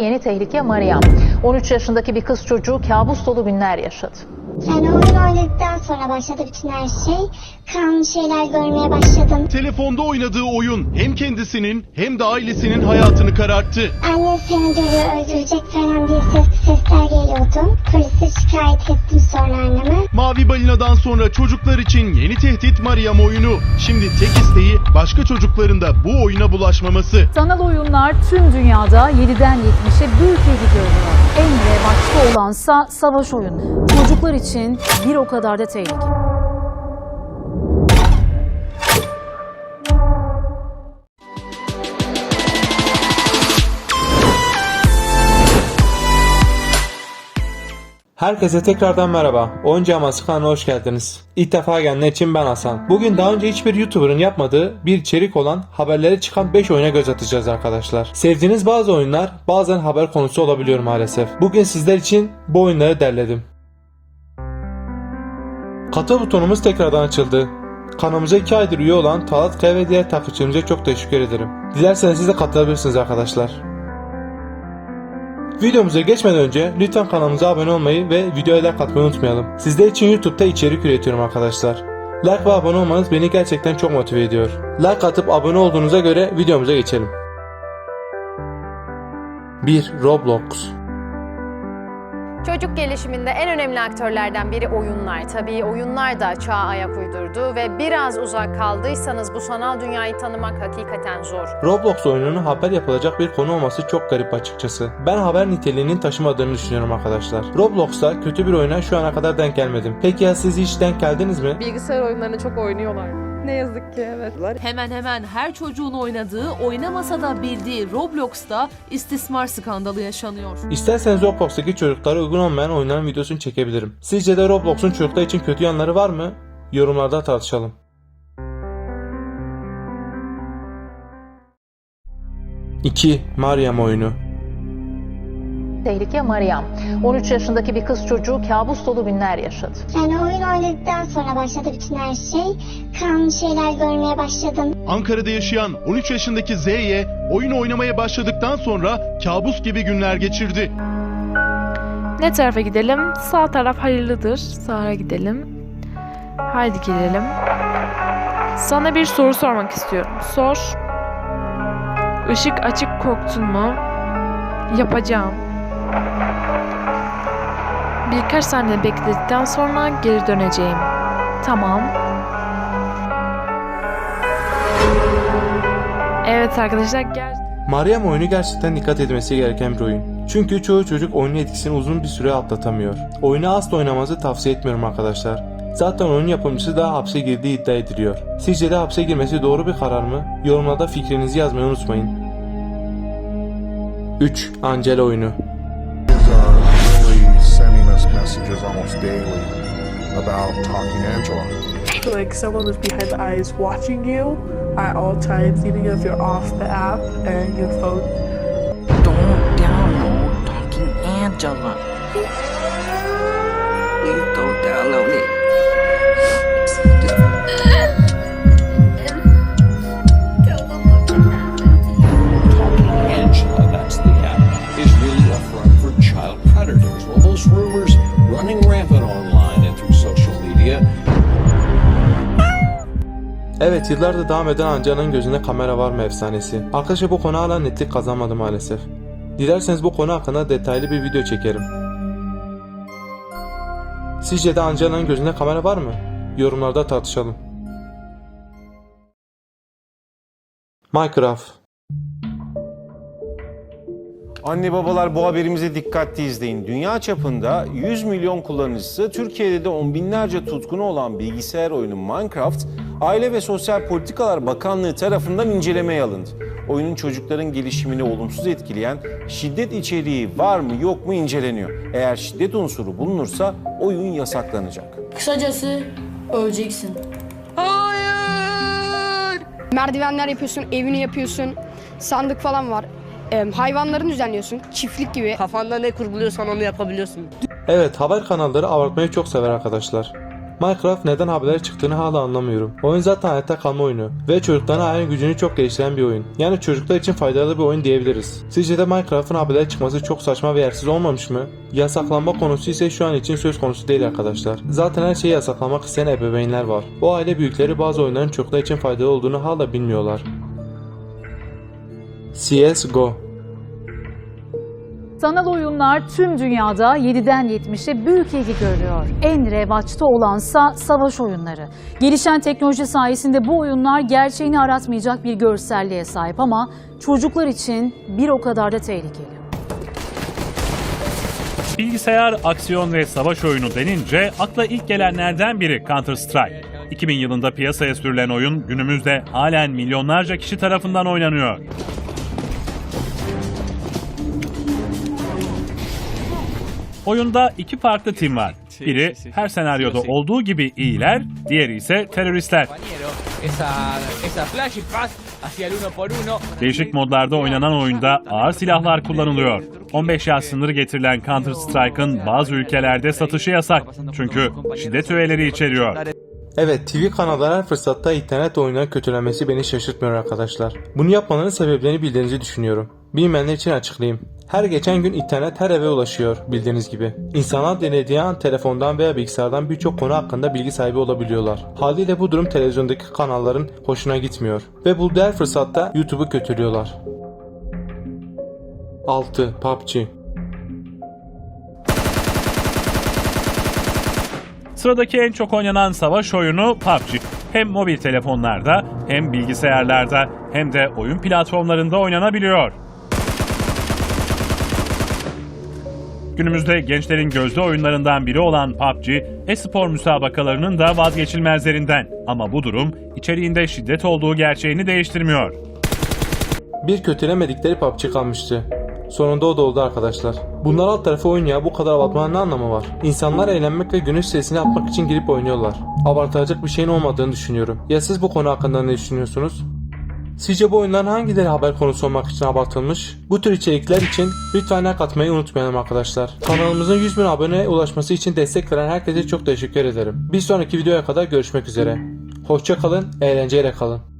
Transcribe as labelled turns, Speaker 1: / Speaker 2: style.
Speaker 1: Yeni tehlike Mariam. 13 yaşındaki bir kız çocuğu kabus dolu günler yaşadı.
Speaker 2: Yani oyun oynadıktan sonra başladı bütün her şey. Kanlı şeyler görmeye başladım.
Speaker 3: Telefonda oynadığı oyun hem kendisinin hem de ailesinin hayatını kararttı.
Speaker 2: Anne seni dövüyor öldürecek falan diye ses, sesler geliyordu. Polise şikayet ettim sonra anneme.
Speaker 3: Mavi Balina'dan sonra çocuklar için yeni tehdit Mariam oyunu. Şimdi tek isteği başka çocukların da bu oyuna bulaşmaması.
Speaker 4: Sanal oyunlar tüm dünyada 7'den 70'e büyük ilgi görüyor. En revaçta olansa savaş oyunu. Çocuklar için bir o kadar da tehlikeli.
Speaker 5: Herkese tekrardan merhaba. Oyuncu Aması kanalına hoş geldiniz. İlk defa gelenler için ben Hasan. Bugün daha önce hiçbir YouTuber'ın yapmadığı bir içerik olan haberlere çıkan 5 oyuna göz atacağız arkadaşlar. Sevdiğiniz bazı oyunlar bazen haber konusu olabiliyor maalesef. Bugün sizler için bu oyunları derledim. Katıl butonumuz tekrardan açıldı. Kanalımıza 2 aydır üye olan Talat Kaya ve diğer takipçilerimize çok teşekkür ederim. Dilerseniz siz de katılabilirsiniz arkadaşlar. Videomuza geçmeden önce lütfen kanalımıza abone olmayı ve videoya like atmayı unutmayalım. Sizler için YouTube'da içerik üretiyorum arkadaşlar. Like ve abone olmanız beni gerçekten çok motive ediyor. Like atıp abone olduğunuza göre videomuza geçelim. 1. Roblox
Speaker 6: Çocuk gelişiminde en önemli aktörlerden biri oyunlar. Tabii oyunlar da çağa ayak uydurdu ve biraz uzak kaldıysanız bu sanal dünyayı tanımak hakikaten zor.
Speaker 5: Roblox oyununun haber yapılacak bir konu olması çok garip açıkçası. Ben haber niteliğinin taşımadığını düşünüyorum arkadaşlar. Roblox'ta kötü bir oyuna şu ana kadar denk gelmedim. Peki ya siz hiç denk geldiniz mi?
Speaker 7: Bilgisayar oyunlarını çok oynuyorlar. Ne yazık ki evet.
Speaker 8: Hemen hemen her çocuğun oynadığı, oynamasa da bildiği Roblox'ta istismar skandalı yaşanıyor.
Speaker 5: İsterseniz Roblox'taki çocuklara uygun olmayan oyunların videosunu çekebilirim. Sizce de Roblox'un çocuklar için kötü yanları var mı? Yorumlarda tartışalım. İki Mariam oyunu.
Speaker 1: Tehlike Mariam. 13 yaşındaki bir kız çocuğu kabus dolu günler yaşadı.
Speaker 2: Yani oyun oynadıktan sonra başladı bütün her şey. Kanlı şeyler görmeye başladım.
Speaker 3: Ankara'da yaşayan 13 yaşındaki Z'ye oyun oynamaya başladıktan sonra kabus gibi günler geçirdi.
Speaker 7: Ne tarafa gidelim? Sağ taraf hayırlıdır. Sağa gidelim. Haydi gidelim. Sana bir soru sormak istiyorum. Sor. Işık açık korktun mu? Yapacağım. Birkaç saniye bekledikten sonra geri döneceğim. Tamam. Evet arkadaşlar gel.
Speaker 5: Mariam oyunu gerçekten dikkat edilmesi gereken bir oyun. Çünkü çoğu çocuk oyunun etkisini uzun bir süre atlatamıyor. Oyunu asla oynamanızı tavsiye etmiyorum arkadaşlar. Zaten oyunun yapımcısı da hapse girdiği iddia ediliyor. Sizce de hapse girmesi doğru bir karar mı? Yorumlarda fikrinizi yazmayı unutmayın. 3. Angela oyunu
Speaker 9: sending messages almost daily about talking Angela.
Speaker 10: like someone is behind the eyes watching you at all times, even if you're off the app and your phone.
Speaker 11: Don't download Talking Angela.
Speaker 12: Rumors running rampant online and through social media
Speaker 5: Evet yıllardır devam eden Angela'nın gözünde kamera var mı efsanesi. Arkadaşlar bu konu hala netlik kazanmadı maalesef. Dilerseniz bu konu hakkında detaylı bir video çekerim. Sizce de Angela'nın gözünde kamera var mı? Yorumlarda tartışalım. Minecraft
Speaker 13: Anne babalar bu haberimizi dikkatli izleyin. Dünya çapında 100 milyon kullanıcısı, Türkiye'de de on binlerce tutkunu olan bilgisayar oyunu Minecraft, Aile ve Sosyal Politikalar Bakanlığı tarafından incelemeye alındı. Oyunun çocukların gelişimini olumsuz etkileyen şiddet içeriği var mı yok mu inceleniyor. Eğer şiddet unsuru bulunursa oyun yasaklanacak.
Speaker 8: Kısacası öleceksin.
Speaker 7: Merdivenler yapıyorsun, evini yapıyorsun. Sandık falan var. Em, hayvanlarını düzenliyorsun. Çiftlik gibi. Kafanda ne kurguluyorsan onu yapabiliyorsun.
Speaker 5: Evet haber kanalları abartmayı çok sever arkadaşlar. Minecraft neden haberlere çıktığını hala anlamıyorum. Oyun zaten hayatta kalma oyunu ve çocukların hayal gücünü çok geliştiren bir oyun. Yani çocuklar için faydalı bir oyun diyebiliriz. Sizce de Minecraft'ın haberlere çıkması çok saçma ve yersiz olmamış mı? Yasaklanma konusu ise şu an için söz konusu değil arkadaşlar. Zaten her şeyi yasaklamak isteyen ebeveynler var. Bu aile büyükleri bazı oyunların çocuklar için faydalı olduğunu hala bilmiyorlar. CSGO
Speaker 4: Sanal oyunlar tüm dünyada 7'den 70'e büyük ilgi görüyor. En revaçta olansa savaş oyunları. Gelişen teknoloji sayesinde bu oyunlar gerçeğini aratmayacak bir görselliğe sahip ama çocuklar için bir o kadar da tehlikeli.
Speaker 14: Bilgisayar, aksiyon ve savaş oyunu denince akla ilk gelenlerden biri Counter Strike. 2000 yılında piyasaya sürülen oyun günümüzde halen milyonlarca kişi tarafından oynanıyor. Oyunda iki farklı tim var. Biri her senaryoda olduğu gibi iyiler, diğeri ise teröristler. Değişik modlarda oynanan oyunda ağır silahlar kullanılıyor. 15 yaş sınırı getirilen Counter Strike'ın bazı ülkelerde satışı yasak. Çünkü şiddet öğeleri içeriyor.
Speaker 5: Evet TV kanalları her fırsatta internet oyunları kötülemesi beni şaşırtmıyor arkadaşlar. Bunu yapmalarının sebeplerini bildiğinizi düşünüyorum. Bilmeyenler için açıklayayım. Her geçen gün internet her eve ulaşıyor bildiğiniz gibi. İnsanlar denediği an telefondan veya bilgisayardan birçok konu hakkında bilgi sahibi olabiliyorlar. Haliyle bu durum televizyondaki kanalların hoşuna gitmiyor. Ve bulduğu her fırsatta YouTube'u kötülüyorlar. 6. PUBG
Speaker 14: Sıradaki en çok oynanan savaş oyunu PUBG. Hem mobil telefonlarda hem bilgisayarlarda hem de oyun platformlarında oynanabiliyor. Günümüzde gençlerin gözde oyunlarından biri olan PUBG, e-spor müsabakalarının da vazgeçilmezlerinden. Ama bu durum içeriğinde şiddet olduğu gerçeğini değiştirmiyor.
Speaker 5: Bir kötülemedikleri PUBG kalmıştı. Sonunda o da oldu arkadaşlar. Bunlar alt tarafı oyun ya bu kadar abartmanın ne anlamı var? İnsanlar eğlenmek ve günün stresini atmak için girip oynuyorlar. Abartılacak bir şeyin olmadığını düşünüyorum. Ya siz bu konu hakkında ne düşünüyorsunuz? Sizce bu oyunların hangileri haber konusu olmak için abartılmış? Bu tür içerikler için lütfen like atmayı unutmayalım arkadaşlar. Kanalımızın 100 bin aboneye ulaşması için destek veren herkese çok teşekkür ederim. Bir sonraki videoya kadar görüşmek üzere. Hoşça kalın, eğlenceyle kalın.